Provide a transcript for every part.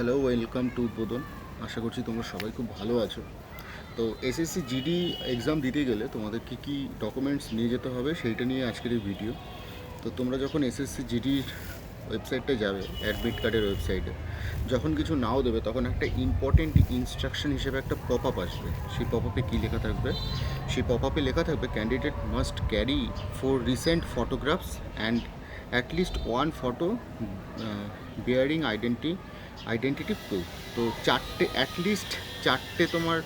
Hello welcome to উদ্বোধন আশা করছি তোমরা সবাই খুব ভালো আছো। তো এসএসসি জিডি এক্সাম দিতে গেলে তোমাদের কী কী ডকুমেন্টস নিয়ে যেতে হবে সেইটা নিয়ে আজকের এই ভিডিও তো তোমরা যখন এসএসসি জিডির ওয়েবসাইটে যাবে অ্যাডমিট কার্ডের ওয়েবসাইটে যখন কিছু নাও দেবে, তখন একটা ইম্পর্টেন্ট ইনস্ট্রাকশন হিসেবে একটা পপ আপ আসবে। সেই পপ আপে কী লেখা থাকবে? সেই পপ আপে লেখা থাকবে candidate must carry for recent photographs and at least one photo bearing identi identity proof তো চারটে অ্যাটলিস্ট চারটে তোমার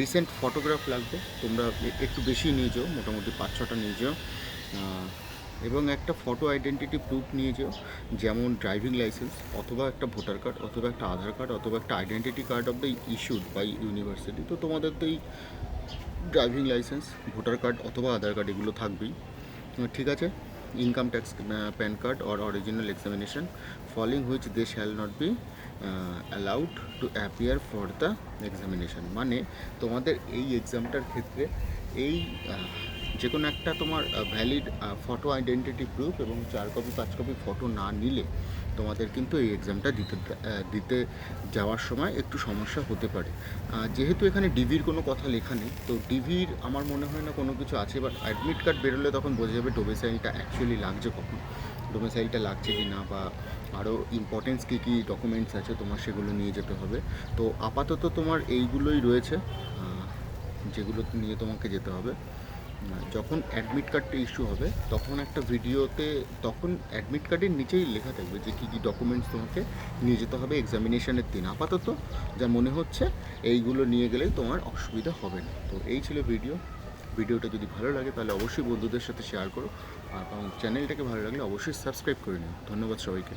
রিসেন্ট ফটোগ্রাফ লাগবে। তোমরা একটু বেশি নিয়ে যাও, মোটামুটি পাঁচ ছটা নিয়ে যাও। এবং একটা ফটো আইডেন্টিটি প্রুফ নিয়ে যাও, যেমন ড্রাইভিং লাইসেন্স অথবা একটা ভোটার কার্ড অথবা একটা আধার কার্ড অথবা একটা identity card of the issued by university তো তোমাদের তো এই ড্রাইভিং লাইসেন্স ভোটার কার্ড অথবা আধার কার্ড এগুলো থাকবেই। ঠিক আছে income tax PAN card or original examination failing which they shall not be allowed to appear for the examination মানে তোমাদের এই এক্সামটার ক্ষেত্রে এই যে কোনো একটা তোমার ভ্যালিড ফটো আইডেন্টিটি প্রুফ এবং চার কপি পাঁচ কপি ফটো না নিলে তোমাদের কিন্তু এই এক্সামটা দিতে দিতে যাওয়ার সময় একটু সমস্যা হতে পারে। যেহেতু এখানে ডিভির কোনো কথা লেখা নেই, তো ডিভির আমার মনে হয় না কোনো কিছু আছে বাট অ্যাডমিট কার্ড বেরোলে তখন বোঝা যাবে ডোমেসাইলটা অ্যাকচুয়ালি লাগছে কখন। ডোমেসাইলটা লাগছে কি না বা আরও ইম্পর্টেন্স কী কী ডকুমেন্টস আছে তোমার সেগুলো নিয়ে যেতে হবে। তো আপাতত তোমার এইগুলোই রয়েছে যেগুলো নিয়ে তোমাকে যেতে হবে। যখন অ্যাডমিট কার্ডটা ইস্যু হবে, তখন একটা ভিডিওতে, তখন অ্যাডমিট কার্ডের নিচেই লেখা থাকবে যে কী কী ডকুমেন্টস তোমাকে নিয়ে যেতে হবে এক্সামিনেশানের দিন। আপাতত যা মনে হচ্ছে, এইগুলো নিয়ে গেলে তোমার অসুবিধা হবে না। তো এই ছিল ভিডিও ভিডিওটা যদি ভালো লাগে, তাহলে অবশ্যই বন্ধুদের সাথে শেয়ার করো। এবং চ্যানেলটাকে ভালো লাগলে অবশ্যই সাবস্ক্রাইব করে নিও। ধন্যবাদ সবাইকে।